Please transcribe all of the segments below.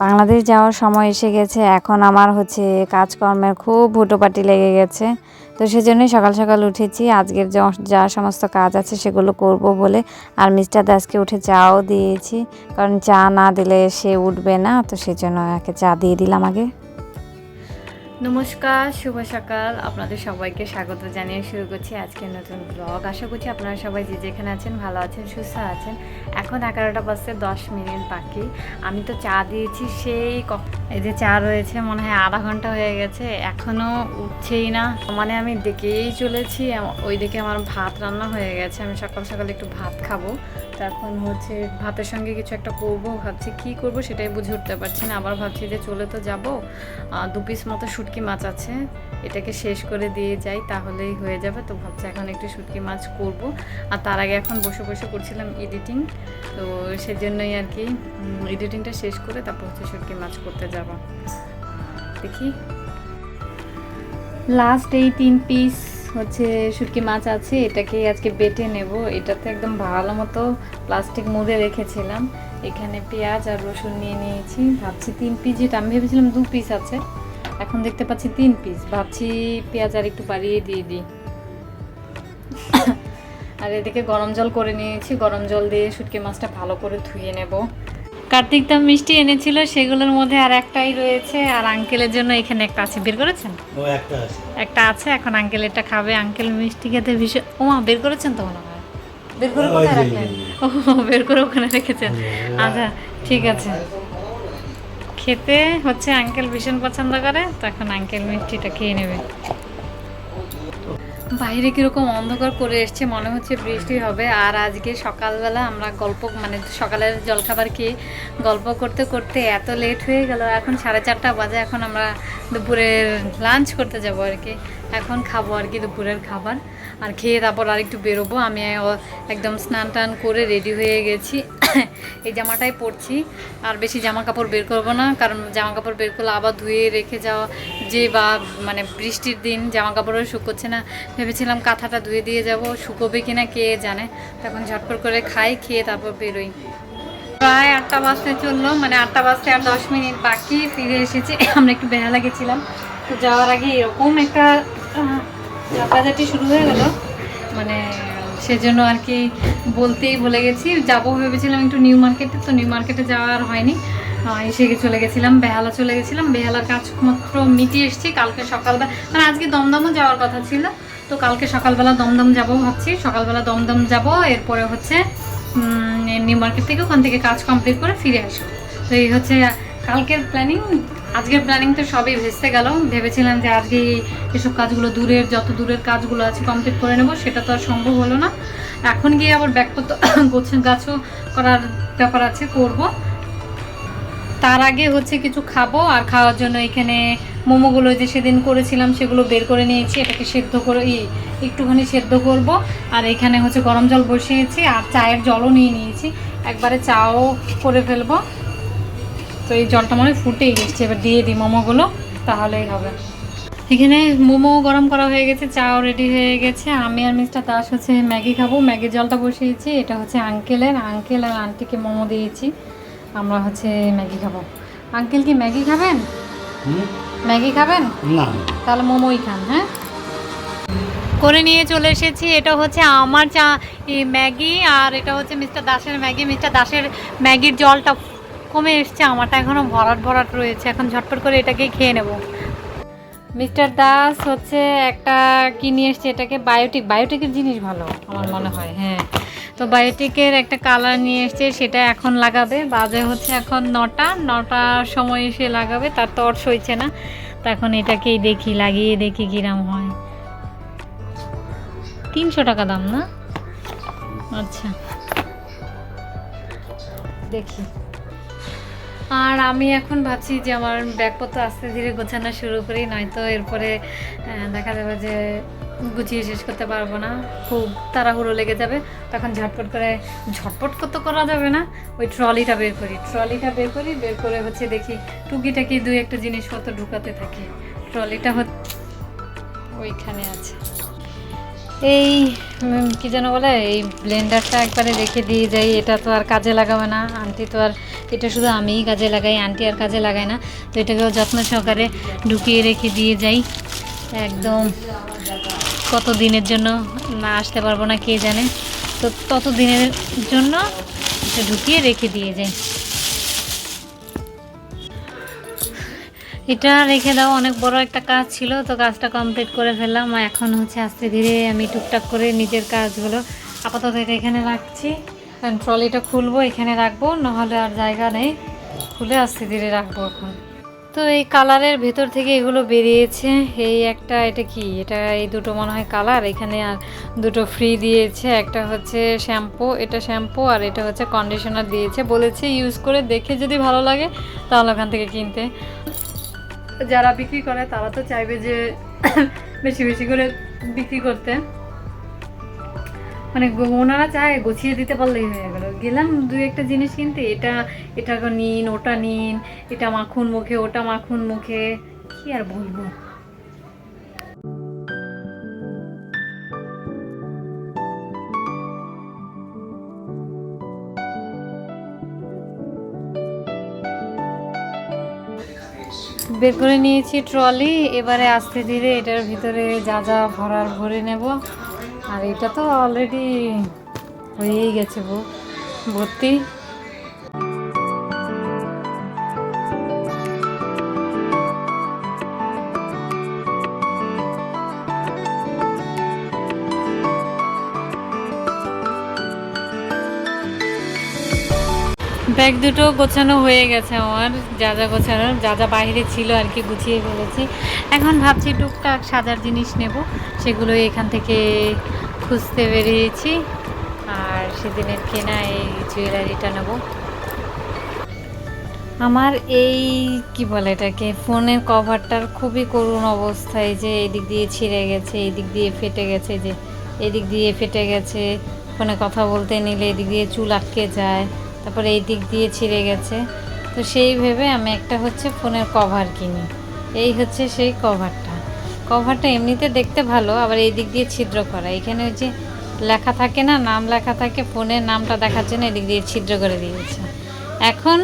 বাংলাদেশ যাওয়ার সময় এসে গেছে। এখন আমার হচ্ছে কাজকর্মের খুব ভুটোপাটি লেগে গেছে। তো সেজন্যই সকাল সকাল উঠেছি। আজকের যা- সমস্ত কাজ আছে সেগুলো করব বলে আর মিস্টার দাসকে উঠে চাও দিয়েছি। কারণ চা না দিলে সে উঠবে না। তো সেজন্য একে চা দিয়ে দিলাম আগে। নমস্কার, শুভ সকাল। আপনাদের সবাইকে স্বাগত জানিয়ে শুরু করছি আজকের নতুন ব্লগ আশা করছি আপনারা সবাই যে যেখানে আছেন, ভালো আছেন, সুস্থ আছেন। এখন এগারোটা বাজতে দশ মিনিট বাকি। আমি তো চা দিয়েছি, সেই এই যে চা রয়েছে, মনে হয় আধা ঘণ্টা হয়ে গেছে এখনও উঠছেই না। মানে আমি ডেকেই চলেছি ওই দিকে আমার ভাত রান্না হয়ে গেছে। আমি সকাল সকাল একটু ভাত খাব। তো এখন হচ্ছে ভাতের সঙ্গে কিছু একটা করব, ভাবছি কি করব সেটাই বুঝে উঠতে পারছি না। আবার ভাবছি যে চলে তো যাব। দু পিস মতো শুটকি মাছ আছে। এটাকে শেষ করে দিয়ে যাই, তাহলেই হয়ে যাবে। তো ভাবছি এখন একটু শুটকি মাছ করব। আর তার আগে এখন বসে বসে করছিলাম এডিটিং তো সেজন্যই আর কি এডিটিংটা শেষ করে তারপর হচ্ছে শুটকি মাছ করতে যাব। দেখি। লাস্ট এই তিন পিস হচ্ছে শুটকি মাছ আছে, এটাকে আজকে বেটে নেব। এটাতে একদম ভালো মতো প্লাস্টিক মুড়ে রেখেছিলাম। এখানে পেঁয়াজ আর রসুন নিয়ে নিয়েছি। ভাবছি তিন পিস যেটা, আমি ভেবেছিলাম দু পিস আছে। এখন দেখতে পাচ্ছি তিন পিস ভাবছি পেঁয়াজ আর একটু বাড়িয়ে দিয়ে দিই। আর এদিকে গরম জল করে নিয়েছি। গরম জল দিয়ে শুটকি মাছটা ভালো করে ধুয়ে নেব। কার্তিক তো মিষ্টি এনেছিল সেগুলোর মধ্যে আর একটাই রয়েছে আর আঙ্কেলের জন্য এখানে একটা আছে। বের করেছেন? ও একটা আছে। একটা আছে এখন আঙ্কেল এটা খাবে। আঙ্কেল মিষ্টি খেতে ভীষণ ও মা বের করেছেন তো মনে হয়? বের করে কোথায় রাখলেন? ও বের করে ওখানে রেখেছেন। আচ্ছা ঠিক আছে। খেতে হচ্ছে আঙ্কেল ভীষণ পছন্দ করে তো এখন আঙ্কেল মিষ্টিটা খেয়ে নেবে। বাইরে কীরকম অন্ধকার করে এসছে মনে হচ্ছে বৃষ্টি হবে। আর আজকে সকালবেলা আমরা গল্প মানে সকালের জলখাবার খেয়ে গল্প করতে করতে এত লেট হয়ে গেল। এখন সাড়ে চারটা বাজে, এখন আমরা দুপুরের লাঞ্চ করতে যাব আর কি। এখন খাব আর কি দুপুরের খাবার। আর খেয়ে তারপর আর একটু বেরোবো। আমি একদম স্নান টান করে রেডি হয়ে গেছি। এই জামাটাই পরছি। আর বেশি জামা কাপড় বের করব না কারণ জামা কাপড় বের করলে আবার ধুয়ে রেখে যাওয়া যে বা মানে বৃষ্টির দিন জামা কাপড়ও শুকোচ্ছে না। ভেবেছিলাম কাঁথাটা ধুয়ে দিয়ে যাব শুকোবে কিনা কে জানে। তখন ঝটপট করে খাই খেয়ে তারপর বেরোই। প্রায় আটটা বাজতে চলল মানে আটটা বাজতে আর দশ মিনিট বাকি ফিরে এসেছি। আমরা একটু বেহালা গেছিলাম। তো যাওয়ার আগে এরকম একটা আহ, শুরু হয়ে গেল। মানে সেজন্য আর কি বলতেই ভুলে গেছি। যাব ভেবেছিলাম একটু নিউ মার্কেটে, তো নিউ মার্কেটে যাওয়া আর হয়নি। এসে চলে গেছিলাম, বেহালা চলে গেছিলাম। বেহালার কাজ মাত্র মিটিয়ে এসেছি, কালকে সকালবেলা মানে আজকে দমদমও যাওয়ার কথা ছিল। তো কালকে সকালবেলা দমদম যাব ভাবছি। সকালবেলা দমদম যাব, এরপরে হচ্ছে নিউ মার্কেট থেকে ওখান থেকে কাজ কমপ্লিট করে ফিরে আসব। তো এই হচ্ছে কালকের প্ল্যানিং আজকের প্ল্যানিং তো সবই ভেস্তে গেল। ভেবেছিলাম যে আজকে এসব কাজগুলো দূরের, যত দূরের কাজগুলো আছে কমপ্লিট করে নেব, সেটা তো আর সম্ভব হলো না। এখন গিয়ে আবার ব্যাগপত্র গোছ গাছও করার ব্যাপার আছে, করব। তার আগে হচ্ছে কিছু খাব, আর খাওয়ার জন্য এখানে মোমোগুলো যে সেদিন করেছিলাম, সেগুলো বের করে নিয়েছি, এটাকে সেদ্ধ করে একটুখানি সেদ্ধ করব। আর এখানে হচ্ছে গরম জল বসিয়েছি, আর চায়ের জলও নিয়ে নিয়েছি। একবারে চাও করে ফেলব। তো এই জলটা মনে ফুটেই গেছে। এবার দিয়ে দিই মোমোগুলো তাহলেই হবে। এখানে মোমো গরম করা হয়ে গেছে চাও রেডি হয়ে গেছে। আমি আর মিস্টার দাস হচ্ছে ম্যাগি খাব। ম্যাগির জলটা বসিয়েছি এটা হচ্ছে আঙ্কেলের আঙ্কেল আর আন্টিকে মোমো দিয়েছি আমরা হচ্ছে ম্যাগি খাব। আঙ্কেল কি ম্যাগি খাবেন? ম্যাগি খাবেন? না। তাহলে মোমোই খান হ্যাঁ? করে নিয়ে চলে এসেছি এটা হচ্ছে আমার চা ম্যাগি আর এটা হচ্ছে মিস্টার দাসের ম্যাগি। মিস্টার দাসের ম্যাগির জলটা কমে এসছে আমারটা এখনও ভরাট ভরাট রয়েছে এখন ঝটপট করে এটাকেই খেয়ে নেব। মিস্টার দাস হচ্ছে একটা কি নিয়ে এসছে এটাকে বায়োটিক বায়োটিকের জিনিস ভালো আমার মনে হয় হ্যাঁ। তো বায়োটিকের একটা কালার নিয়ে এসছে সেটা এখন লাগাবে বাজে হচ্ছে এখন নটা নটার সময় এসে লাগাবে তার তর সইছে না। তো এখন এটাকেই দেখি লাগিয়ে দেখি কিরাম হয়। তিনশো টাকা দাম না? আচ্ছা। দেখি। আর আমি এখন ভাবছি যে আমার ব্যাগপত্র আস্তে ধীরে গোছানো শুরু করি, নয়তো এরপরে দেখা যাবে যে গুছিয়ে শেষ করতে পারব না। খুব তাড়াহুড়ো লেগে যাবে, তখন ঝটপট করে, ঝটপট কত করা যাবে না, ওই ট্রলিটা বের করি। ট্রলিটা বের করি, বের করে হচ্ছে দেখি টুকিটাকি দুই একটা জিনিসপত্র ঢুকাতে থাকি। ট্রলিটা হচ্ছে ওইখানে আছে। এই কি যেন বলে, এই ব্লেন্ডারটা একবারে রেখে দিয়ে যাই, এটা তো আর কাজে লাগাবে না। আন্টি তো আর, এটা শুধু আমিই কাজে লাগাই, আন্টি আর কাজে লাগায় না। তো এটাকেও যত্ন সহকারে ঢুকিয়ে রেখে দিয়ে যাই। একদম কত দিনের জন্য না আসতে পারব না, কে জানে। তো তত দিনের জন্য এটা ঢুকিয়ে রেখে দিয়ে যাই। এটা রেখে দাও, অনেক বড় একটা কাজ ছিল, তো কাজটা কমপ্লিট করে ফেললাম। এখন হচ্ছে আস্তে ধীরে আমি টুকটাক করে নিজের কাজগুলো আপাতত এটা এখানে রাখছি। কারণ ট্রলিটা খুলবো, এখানে রাখব, নাহলে আর জায়গা নেই। খুলে আস্তে ধীরে রাখব এখন। তো এই কালারের ভেতর থেকে এগুলো বেরিয়েছে। এই একটা, এটা কি? এটা এই দুটো মনে হয় কালার, এখানে আর দুটো ফ্রি দিয়েছে। একটা হচ্ছে শ্যাম্পু, এটা শ্যাম্পু, আর এটা হচ্ছে কন্ডিশনার দিয়েছে। বলেছে ইউজ করে দেখে যদি ভালো লাগে, তাহলে ওখান থেকে কিনতে। যারা বিক্রি করে, তারা তো চাইবে যে বেশি বেশি করে বিক্রি করতে। মানে ওনারা চায় গুছিয়ে দিতে পারলেই হয়ে গেল। গেলাম দু একটা জিনিস কিনতে। এটা এটা নিন, ওটা নিন, এটা মাখুন মুখে, ওটা মাখুন মুখে। কি আর বলব? বের করে নিয়েছি ট্রলি। এবারে আস্তে ধীরে এটার ভিতরে যা যা ভরার ভরে নেব। আর এটা তো অলরেডি হয়েই গেছে ভর্তি। ব্যাগ দুটো গোছানো হয়ে গেছে আমার, যা যা গোছানো, যা যা বাইরে ছিল আর কি গুছিয়ে ফেলেছি। এখন ভাবছি টুকটাক সাজার জিনিস নেব সেগুলো এখান থেকে খুঁজতে বেরিয়েছি। আর সেদিনের কেনা এই জুয়েলারিটা নেব। আমার এই, কি বলে এটাকে, ফোনের কভারটার খুবই করুণ অবস্থায় যে এদিক দিয়ে ছিঁড়ে গেছে, এদিক দিয়ে ফেটে গেছে যে এদিক দিয়ে ফেটে গেছে, ফোনে কথা বলতে নিলে এদিক দিয়ে চুল আটকে যায়। তারপরে এই দিক দিয়ে ছিঁড়ে গেছে। তো সেই ভেবে আমি একটা হচ্ছে ফোনের কভার কিনি। এই হচ্ছে সেই কভারটা। কভারটা এমনিতে দেখতে ভালো, আবার এই দিক দিয়ে ছিদ্র করা। এখানে ওই যে লেখা থাকে না, নাম লেখা থাকে, ফোনের নামটা দেখার জন্য এদিক দিয়ে ছিদ্র করে দিয়েছে। এখন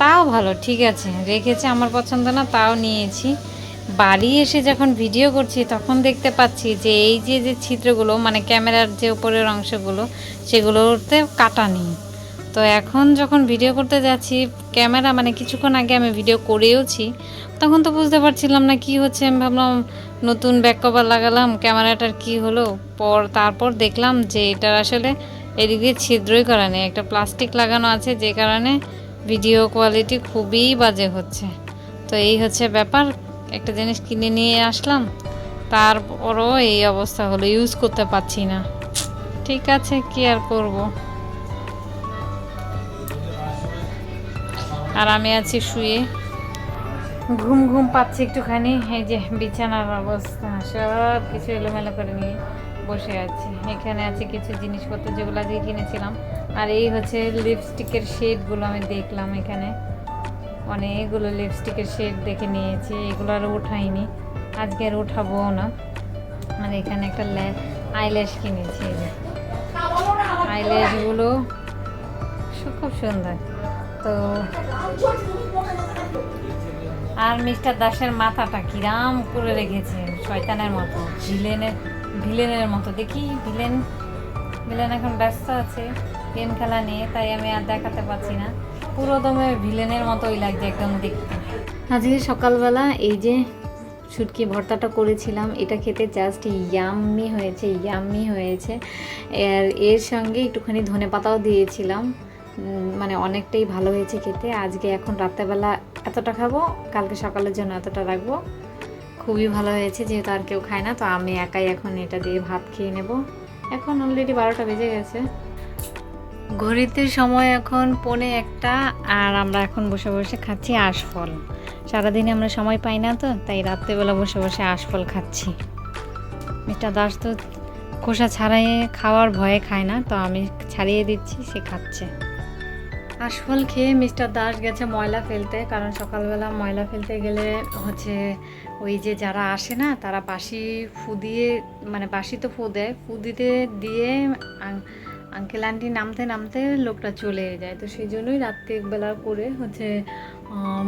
তাও ভালো, ঠিক আছে, রেখেছে আমার পছন্দ না, তাও নিয়েছি। বাড়ি এসে যখন ভিডিও করছি, তখন দেখতে পাচ্ছি যে এই যে যে ছিদ্রগুলো মানে ক্যামেরার যে উপরের অংশগুলো, সেগুলোতে কাটা নেই। তো এখন যখন ভিডিও করতে যাচ্ছি ক্যামেরা মানে কিছুক্ষণ আগে আমি ভিডিও করেওছি, তখন তো বুঝতে পারছিলাম না কি হচ্ছে। আমি ভাবলাম, নতুন ব্যাক কভার লাগালাম ক্যামেরাটার কি হলো? পর, তারপর দেখলাম যে এটার আসলে এদিকে ছিদ্রই করা নেই। একটা প্লাস্টিক লাগানো আছে, যে কারণে ভিডিও কোয়ালিটি খুবই বাজে হচ্ছে। তো এই হচ্ছে ব্যাপার। একটা জিনিস কিনে নিয়ে আসলাম, তারপরও এই অবস্থা হলো। ইউজ করতে পারছি না। ঠিক আছে, কি আর করব? আর আমি আছি শুয়ে। ঘুম ঘুম পাচ্ছি একটুখানি, এই যে বিছানার অবস্থা সব কিছু এলোমেলো করে নিয়ে বসে আছি। এখানে আছে কিছু জিনিসপত্র যেগুলো আজকে কিনেছিলাম। আর এই হচ্ছে লিপস্টিকের শেডগুলো আমি দেখলাম এখানে। অনেকগুলো লিপস্টিকের শেড দেখে নিয়েছি, এগুলো আর উঠাইনি আজকে আর উঠাবো না। আর এখানে একটা আইল্যাশ কিনেছি আইল্যাশগুলো খুব সুন্দর। তো আর মিস্টার দাসের মাথাটা কিরাম করে রেখেছে, শয়তানের মতো, ভিলেনের ভিলেনের মতো। দেখি ভিলেন ভিলেন এখন ব্যস্ত আছে, গেম খেলা নিয়ে, তাই আমি আর দেখাতে পারছি না। পুরো দমে ভিলেনের মতোই লাগছে একদম দেখতে। আজকে সকালবেলা এই যে শুটকি ভর্তাটা করেছিলাম, এটা খেতে জাস্ট ইয়াম্মি হয়েছে ইয়াম্মি হয়েছে। আর এর সঙ্গে একটুখানি ধনে পাতাও দিয়েছিলাম। মানে অনেকটাই ভালো হয়েছে খেতে। আজকে এখন রাত্রেবেলা এতটা খাব, কালকে সকালের জন্য এতটা রাখব। খুবই ভালো হয়েছে, যেহেতু আর কেউ খায় না, তো আমি একাই এখন এটা দিয়ে ভাত খেয়ে নেব। এখন অলরেডি বারোটা বেজে গেছে। ঘড়িতে সময় এখন পৌনে একটা, আর আমরা এখন বসে বসে খাচ্ছি আশফল। সারাদিনে আমরা সময় পাই না তো, তাই রাত্রেবেলা বসে বসে আশফল খাচ্ছি। মিস্টার দাস তো খোসা ছাড়াই খাওয়ার ভয়ে খায় না, তো আমি ছাড়িয়ে দিচ্ছি, সে খাচ্ছে। আশফল খেয়ে মিস্টার দাস গেছে ময়লা ফেলতে, কারণ সকালবেলা ময়লা ফেলতে গেলে হচ্ছে ওই যে যারা আসে না, তারা বাসি ফু দিয়ে মানে বাসি তো ফু দেয়, ফু দিতে দিয়ে আঙ্কেল আন্টি নামতে নামতে লোকটা চলে যায়। তো সেই জন্যই রাত্রিবেলা করে হচ্ছে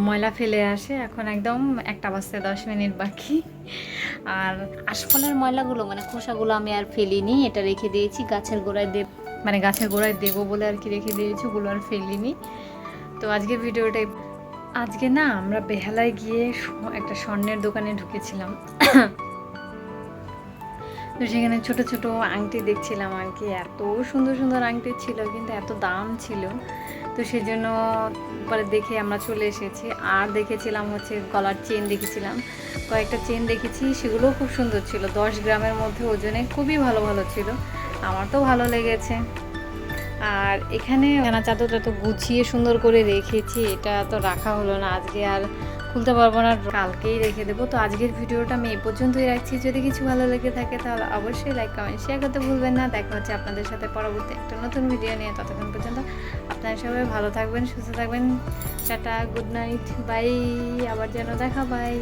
ময়লা ফেলে আসে। এখন একদম একটা বাজতে দশ মিনিট বাকি। আর আশফলের ময়লাগুলো মানে খোসাগুলো আমি আর ফেলিনি, এটা রেখে দিয়েছি। গাছের গোড়ায় দেব মানে গাছের গোড়ায় দেবো বলে আর কি রেখে দিয়েছি, ওগুলো আর ফেলিনি। তো আজকের ভিডিওটাই আজকে না আমরা বেহালায় গিয়ে একটা স্বর্ণের দোকানে ঢুকেছিলাম। তো সেখানে ছোট ছোট আংটি দেখছিলাম আর কি, এত সুন্দর সুন্দর আংটি ছিল, কিন্তু এত দাম ছিল। তো সেজন্য পরে দেখে আমরা চলে এসেছি। আর দেখেছিলাম হচ্ছে গলার চেন দেখেছিলাম। কয়েকটা চেন দেখেছি, সেগুলোও খুব সুন্দর ছিল। দশ গ্রামের মধ্যে ওজনে খুবই ভালো ভালো ছিল। আমার তো ভালো লেগেছে। আর এখানে কেনা চাদরটা তো গুছিয়ে সুন্দর করে রেখেছি, এটা তো রাখা হলো না। আজকে আর খুলতে পারব না, কালকেই রেখে দেবো। তো আজকের ভিডিওটা আমি এ পর্যন্তই রাখছি। যদি কিছু ভালো লেগে থাকে তাহলে অবশ্যই লাইক, কমেন্ট শেয়ার করতে ভুলবেন না। দেখা হচ্ছে আপনাদের সাথে পরবর্তী একটা নতুন ভিডিও নিয়ে ততক্ষণ পর্যন্ত। আপনারা সবাই ভালো থাকবেন, সুস্থ থাকবেন। টাটা গুড নাইট বাই আবার যেন দেখা বাই